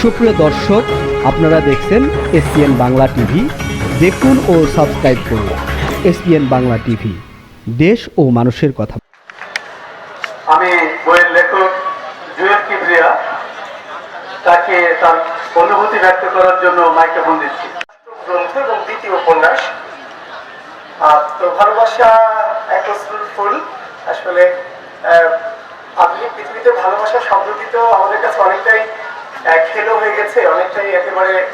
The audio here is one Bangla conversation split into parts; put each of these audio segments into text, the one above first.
সুপ্রিয় দর্শক আপনারা দেখছেন এসপিএন বাংলা টিভি। দেখুন ও সাবস্ক্রাইব করুন এসপিএন বাংলা টিভি। দেশ ও মানুষের কথা। আমি বইয়ের লেখক জুয়েল কিবরিয়া তাকে তার অনুভূতি ব্যক্ত করার জন্য মাইক্রোফোন দিচ্ছি। গ্রন্থ এবং দ্বিতীয় উপন্যাস আহ, তো ভালোবাসা এক ফুল। আসলে আহ, আধুনিক পৃথিবীতে ভালোবাসা শব্দটি তো আমাদের কাছে অনেকটাই খেলো হয়ে গেছে, অনেকটাই একেবারে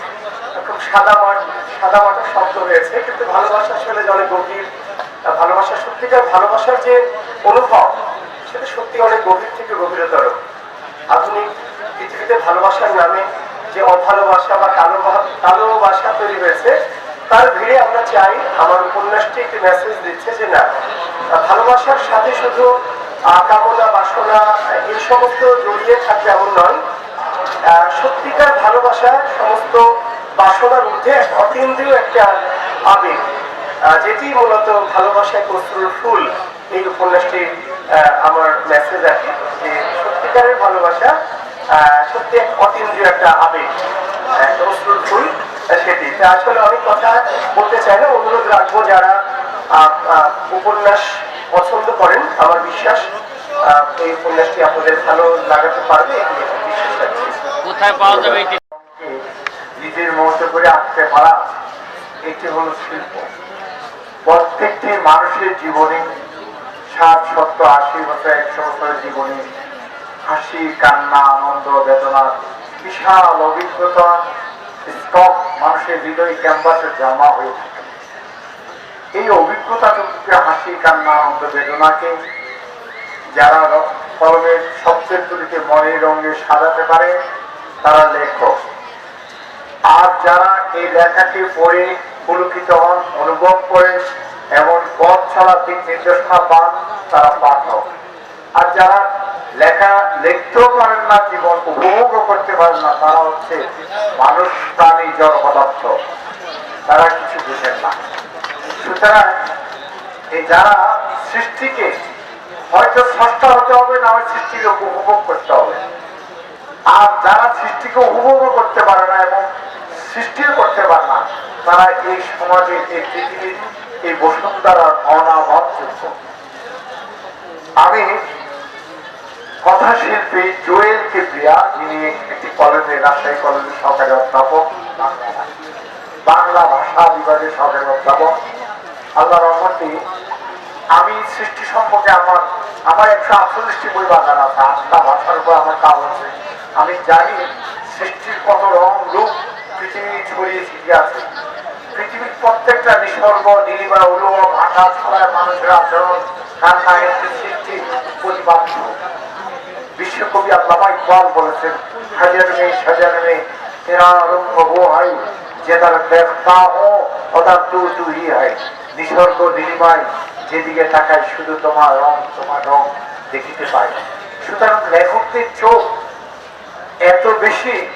খুব সাদা মাট সাদা মাটার শব্দ হয়েছে, কিন্তু ভালোবাসা আসলে অনেক গভীর। ভালোবাসা সত্যিকার ভালোবাসার যে অনুভব, সেটা সত্যি অনেক গভীর থেকে গভীরতর। আধুনিক পৃথিবীতে ভালোবাসার নামে যে অভালোবাসা বা কালো ভা- কালো ভাষা তৈরি হয়েছে, তার ভিড়ে আমরা চাই, আমার উপন্যাসটি একটি মেসেজ দিচ্ছে যে না, ভালোবাসার সাথে শুধু কামনা বাসনা এই সমস্ত জড়িয়ে থাকবে এমন নয় সত্যিকার ভালোবাসা সমস্ত বাসনার ঊর্ধ্বে অতীন্দ্রিয় একটা আবেগ যেটি মূলত ভালোবাসায় কস্তুর ফুল। এই উপন্যাসটি আমার মেসেজ আছে যে সত্যিকারের ভালোবাসা সত্যি এক অতীন্দ্রিয় একটা আবেগ অশ্রুর ফুল সেটি। আসলে অনেক কথা বলতে চাই না, অনুরোধ রাখব যারা উপন্যাস পছন্দ করেন, আমার বিশ্বাস এই উপন্যাসটি আপনাদের ভালো লাগাতে পারবে। কোথায় পাওয়া যাবে এটি? নিজের মতো করে আঁকতে পারা, এটি হলো শিল্প। প্রত্যেকটি মানুষের জীবনে ষাট, সত্তর, আশি বছর, একশো বছরের জীবনে হাসি, কান্না, আনন্দ বেদনার বিশাল অভিজ্ঞতা স্টক মানুষের হৃদয় ক্যাম্পাসে জমা হয়ে থাকে। এই অভিজ্ঞতাটুকুকে, হাসি, কান্না, আনন্দ, বেদনাকে যারা কলমের শব্দের তুলিতে মনের রঙে সাজাতে পারে তারা লেখক। আর যারা এই লেখাকে পড়ে পুলকিত হন, অনুভব করে এমন পথ চলার দিক নির্দেশনা পান, তারা পাঠক। আর যারা লেখা লিখতেও পারেন না, জীবন উপভোগও করতে পারেন না, তারা হচ্ছে মানুষ, প্রাণী জড় পদার্থ তারা কিছু বুঝেন না। সুতরাং এই যারা সৃষ্টিকে হয়তো স্রষ্টা হতে হবে, না হয় সৃষ্টিকে উপভোগ করতে হবে। আর যারা সৃষ্টিকে উপভোগ করতে পারে না এবং সৃষ্টিও করতে পারে না, তারা এই সমাজের এই পৃথিবীর এই বসুন্ধরার অনাবদ্ধ আমি কথা শিল্পী জোয়েল কিবরিয়া, যিনি একটি কলেজে, রাজশাহী কলেজের সহকারী অধ্যাপক, বাংলা ভাষা বিভাগের সহকারী অধ্যাপক। আল্লাহ রহমতি আমি সৃষ্টি সম্পর্কে আমার আমার একশো আটচল্লিশটি বই বাগান আছে, আটটা ভাষার উপর আমার কাজ আছে। আমি জানি সৃষ্টির কত রং রূপ পৃথিবী ছড়িয়ে ছিটিয়ে আছে। পৃথিবীর প্রত্যেকটা নিসর্গ, নীলিমা, উলুম ভাষা ছড়ায় মানুষের আচরণ কান্না একটি সৃষ্টির প্রতিপাদ্য। বিশ্বকবি আল্লামা ইকবাল বলেছেন, হাজার নেই সাজার নেই তেরা রঙ্গ वो है যেদার দেখতা হো ওটা তু তু হি হয়। নিসর্গ, নীলিমায় যেদিকে তাকায়, শুধু তোমার রং তোমার রং দেখিতে পাই সুতরাং লেখকদের চোখ এত বেশি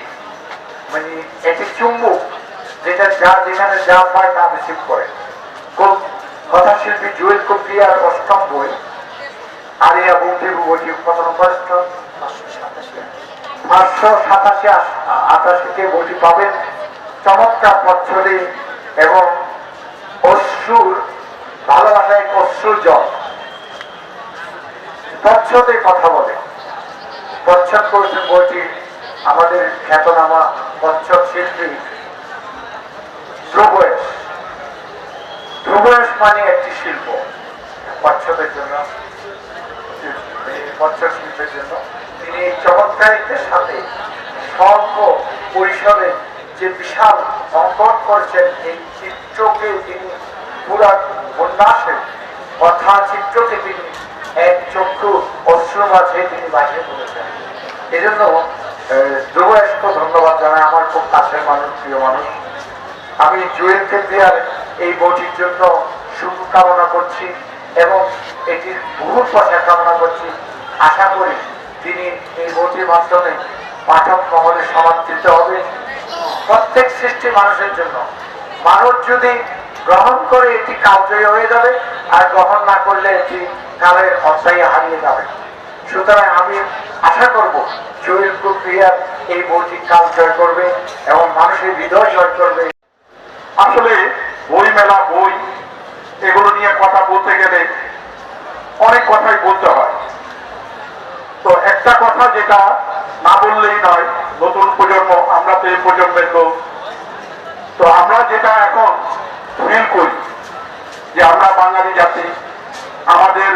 মানে একটি চুম্বক যেটা যা, যেখানে যা পায় তা রিসিভ করে। কো- কথাশিল্পী জুয়েল কুপ্রিয়ার অষ্টম বই আরিয়া বঙ্কিবু বইটি কত নম্বর পাঁচশো সাতাশি আটাশিতে বইটি পাবেন। চমৎকার পচ্ছদে এবং অশ্রুর, ভালোবাসায় অশ্রুর জল। পচ্ছদে কথা বলে। পচ্ছদ করেছেন বইটি আমাদের খ্যাতনামা পচ্ছদ শিল্পী ধ্রুবয়েশ। ধ্রুবয়েশ মানে একটি শিল্প পচ্ছদের জন্য পঞ্চাশ শিল্পের জন্য। তিনি চমৎকারিত্বের সাথে পরিসরে যে বিশাল অঙ্কন করেছেন, এই চিত্রকে তিনি উপন্যাসের কথা চিত্রকে তিনি এক চক্ষু অশ্রু মাঝে তিনি বাহিরে করেছেন এই ধন্যবাদ জানাই, আমার খুব কাছের মানুষ, প্রিয় মানুষ। আমি জুয়েল কেন্দ্রিয়ার এই বইটির জন্য শুভকামনা করছি এবং এটির বহু প্রচার কামনা করছি। আশা করি তিনি এই বইটির মাধ্যমে পাঠক মহলে সমাদৃত হবে। প্রত্যেক সৃষ্টি মানুষের জন্য। মানুষ যদি গ্রহণ করে এটি কালজয়ী হয়ে যাবে, আর গ্রহণ না করলে এটি কালের অধ্যায়ে হারিয়ে যাবে। সুতরাং আমি আশা করব শরীর প্রক্রিয়ার এই ভৌতিক কাল জয় করবে এবং মানুষের হৃদয় জয় করবে। আসলে বই মেলা বই, এগুলো নিয়ে কথা বলতে গেলে অনেক কথাই বলতে হয়। তো একটা কথা যেটা না বললেই নয়, নতুন প্রজন্ম, আমরা তো এই প্রজন্মের লোক। তো আমরা যেটা এখন ফিল করি যে আমরা বাঙালি জাতি, আমাদের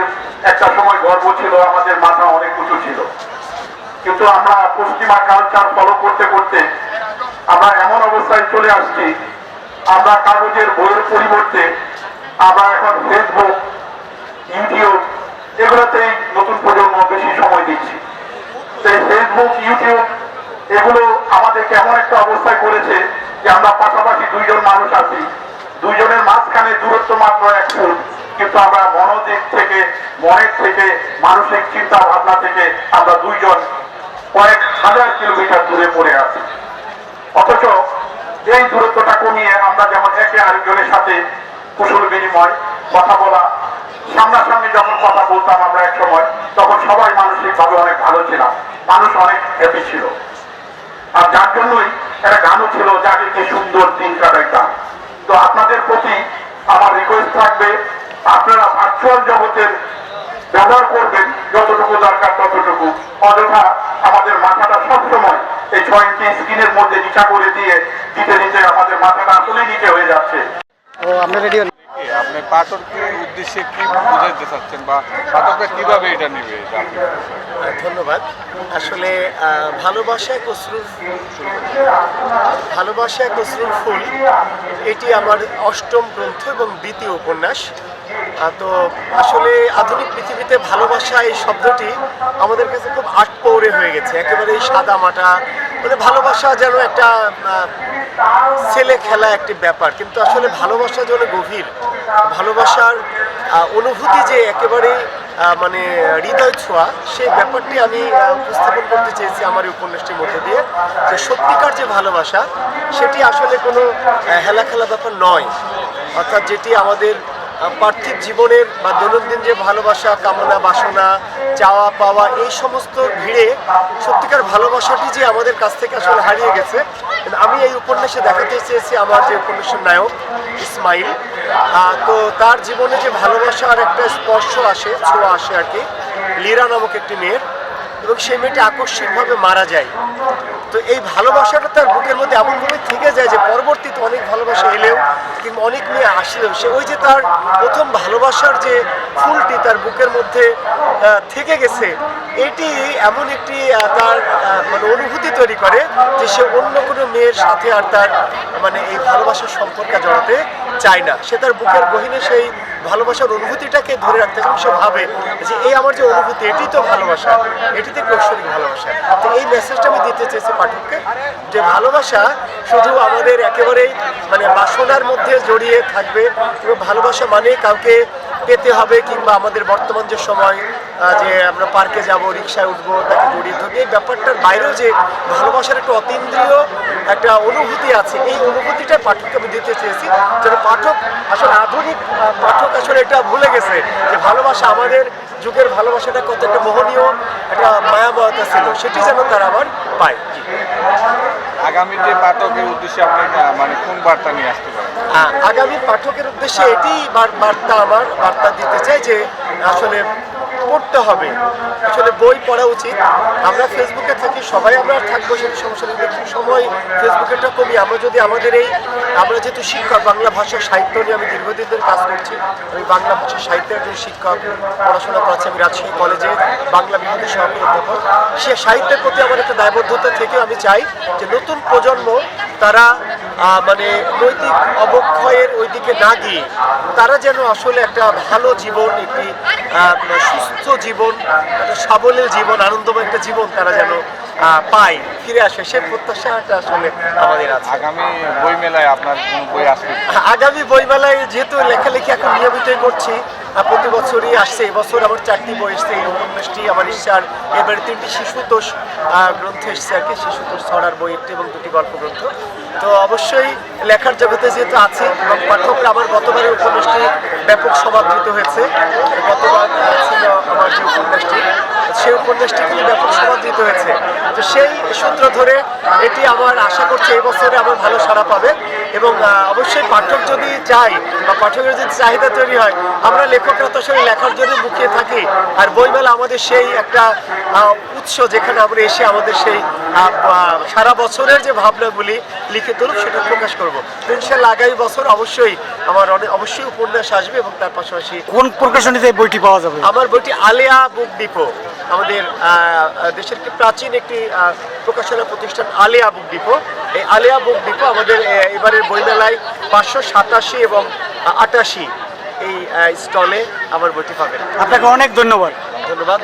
একটা সময় গর্ব ছিল, আমাদের মাথা অনেক উঁচু ছিল। কিন্তু আমরা পশ্চিমা কালচার ফলো করতে করতে আমরা এমন অবস্থায় চলে আসছি, আমরা কাগজের বইয়ের পরিবর্তে আমরা এখন ফেসবুক ইউটিউব এগুলোতেই নতুন প্রজন্ম বেশি সময় দিচ্ছি। সেই ফেসবুক ইউটিউব এগুলো আমাদেরকে এমন একটা অবস্থায় করেছে যে আমরা পাশাপাশি দুইজন মানুষ আছি, দুইজনের মাঝখানে দূরত্ব মাত্র এক ফুট। কিন্তু আমরা মনোদিক থেকে, মনের থেকে, মানসিক চিন্তা ভাবনা থেকে আমরা দুইজন কয়েক হাজার কিলোমিটার দূরে পড়ে আছি। অথচ এই দূরত্বটা কমিয়ে আমরা যেমন একে আরেকজনের সাথে কুশল বিনিময়, কথা বলা, সামনাসামনি যখন কথা বলতাম আমরা এক সময়, তখন সবাই মানসিকভাবে অনেক ভালো ছিলাম। মানুষ অনেক হ্যাপি ছিল। আর যার জন্যই একটা গানও ছিল যাকে কি সুন্দর দিন কাটাইতাম। তো আপনাদের প্রতি আমার রিকোয়েস্ট থাকবে আপনারা ভার্চুয়াল জগতের ব্যবহার করবেন যতটুকু দরকার ততটুকু। অযথা আমাদের মাথাটা সবসময় এই ছয় ইঞ্চি স্ক্রিনের মধ্যে নিচা করে দিয়ে দিতে দিতে আমাদের মাথাটা আসলেই নিচে হয়ে যাচ্ছে। ও আমরা রেডি আপনি পাঠকের উদ্দেশ্যে কি বুঝাইতে চাচ্ছেন বা পাঠকরা কীভাবে এটা নেবে? এটা ধন্যবাদ। আসলে আহ, ভালোবাসায় কসরুর ভালোবাসায় কসরুর ফুল এটি আমার অষ্টম গ্রন্থ এবং দ্বিতীয় উপন্যাস। তো আসলে আধুনিক পৃথিবীতে ভালোবাসা এই শব্দটি আমাদের কাছে খুব আটপৌরে হয়ে গেছে। একেবারেই সাদা মাটা মানে ভালোবাসা যেন একটা ছেলে খেলা একটি ব্যাপার। কিন্তু আসলে ভালোবাসা যেন গভীর ভালোবাসার অনুভূতি যে একেবারেই আহ, মানে হৃদয় ছোঁয়া সেই ব্যাপারটি আমি উপস্থাপন করতে চেয়েছি আমার এই উপন্যাসটির মধ্যে দিয়ে যে সত্যিকার যে ভালোবাসা সেটি আসলে কোনো হেলা খেলা ব্যাপার নয়। অর্থাৎ যেটি আমাদের পার্থিব জীবনের বা দৈনন্দিন যে ভালোবাসা, কামনা, বাসনা, চাওয়া, পাওয়া, এই সমস্ত ভিড়ে সত্যিকার ভালোবাসাটি যে আমাদের কাছ থেকে আসলে হারিয়ে গেছে। আমি এই উপন্যাসে দেখাতে চেয়েছি আমার যে উপন্যাসের নায়ক, ইসমাইল। তো তার জীবনে যে ভালোবাসার একটা স্পর্শ আসে, ছোঁয়া আসে আর কি, লীরা নামক একটি মেয়ের, এবং সেই মেয়েটি আকস্মিকভাবে মারা যায়। তো এই ভালোবাসাটা তার বুকের মধ্যে এমনভাবে থেকে যায় যে পরবর্তীতে অনেক ভালোবাসা এলেও কিংবা অনেক মেয়ে আসলেও সে ওই যে তার প্রথম ভালোবাসার যে ফুলটি তার বুকের মধ্যে থেকে গেছে, এটি এমন একটি তার মানে অনুভূতি তৈরি করে যে সে অন্য কোনো মেয়ের সাথে আর তার মানে এই ভালোবাসার সম্পর্কে জড়াতে চায় না। সে তার বুকের গহিনে সেই ভালোবাসার অনুভূতিটাকে ধরে রাখতে এবং সে ভাবে যে এই আমার যে অনুভূতি, এটি তো ভালোবাসা, এটিতে কৌশলিক ভালোবাসা। তো এই মেসেজটা আমি দিতে চেয়েছি পাঠককে যে ভালোবাসা শুধু আমাদের একেবারেই মানে বাসনার মধ্যে জড়িয়ে থাকবে এবং ভালোবাসা মানে কাউকে পেতে হবে কিংবা আমাদের বর্তমান যে সময় যে আমরা পার্কে যাব রিক্সায় উঠবো তাকে জড়িয়ে ধরবো এই ব্যাপারটার বাইরেও যে ভালোবাসার একটা অতীন্দ্রিয় একটা অনুভূতি আছে এই অনুভূতিটা পাঠককে আমি দিতে চেয়েছি। যেন পাঠক আসলে আধুনিক পাঠক আসলে এটা ভুলে গেছে যে ভালোবাসা আমাদের যুগের ভালোবাসাটা কত একটা মোহনীয় একটা মায়াময়তা ছিল সেটি যেন তারা আবার পায়। জি। আগামীতে পাঠকের উদ্দেশ্যে আপনি মানে কোন বার্তা নিয়ে আসতে পারেন? আগামী পাঠকের উদ্দেশ্যে এটি বার্তা আমার বার্তা দিতে চাই যে আসলে পড়তে হবে। আসলে বই পড়া উচিত। আমরা ফেসবুকে থাকি, সবাই আমরা থাকব সেই সমস্যা নেই। সময় ফেসবুকেরটা কমি আমরা যদি আমাদের এই আমরা যেহেতু শিক্ষক, বাংলা ভাষা সাহিত্য নিয়ে আমি দীর্ঘদিন ধরে কাজ করছি, আমি বাংলা ভাষা সাহিত্যের একজন শিক্ষক, পড়াশোনা করেছি আমি রাজশাহী কলেজে, বাংলা বিভাগের সহকারী অধ্যাপক। সে সাহিত্যের প্রতি আমার একটা দায়বদ্ধতা থেকে আমি চাই যে নতুন প্রজন্ম, তারা মানে নৈতিক অবক্ষয়ের ওই দিকে না গিয়ে তারা যেন আসলে একটা ভালো জীবন, একটি সুস্থ জীবন, একটা সাবলীল জীবন, আনন্দময় একটা জীবন তারা যেন পায় ফিরে আসে সে প্রত্যাশাটা আসলে আমাদের আছে। আগামী বই মেলায় আপনার কোন বই আসবে? আগামী বইমেলায় যেহেতু লেখালেখি এখন নিয়মিতই করছি প্রতি বছরই আসছে এবছর আমার চারটি বই এসছে এই উপন্যাসটি আমার ইচ্ছার এবারে তিনটি শিশুতোষ গ্রন্থ এসছে আর কি শিশুতোষ ছড়ার বই একটি এবং দুটি গল্প গ্রন্থ। তো অবশ্যই লেখার জগতে যেহেতু আছে এবং পাঠকরা আমার গতবারের উপন্যাসটি ব্যাপক সমাদৃত হয়েছে। গতবার ছিল আমার যে উপন্যাসটি সেই উপন্যাসটি কিন্তু ব্যাপক সমাদৃত হয়েছে। তো সেই সূত্র ধরে এটি আমার আশা করছি এই বছরে আমার ভালো সাড়া পাবে। এবং অবশ্যই পাঠক যদি চায় বা পাঠকের যদি চাহিদা তৈরি হয় আমরা লেখকরা তো আসলে লেখার জন্য মুখিয়ে থাকি। আর বইমেলা আমাদের সেই একটা উৎস যেখানে আমরা এসে আমাদের সেই সারা বছরের যে ভাবনাগুলি লিখে তুলব সেটা প্রকাশ করব। ইনশাল্লাহ আগামী বছর অবশ্যই আমার অনেক অবশ্যই উপন্যাস আসবে এবং তার পাশাপাশি কোন প্রকাশনীতে বইটি পাওয়া যাবে? আমার বইটি আলিয়া বুক ডিপো। আমাদের দেশের একটি প্রাচীন একটি আহ, প্রকাশনা প্রতিষ্ঠান আলিয়া বুক ডিপো। এই আলিয়া বুক ডিপো আমাদের এবারের বইমেলায় পাঁচশো সাতাশি এবং আটাশি এই স্টলে আমার বইটি পাবেন। আপনাকে অনেক ধন্যবাদ। ধন্যবাদ।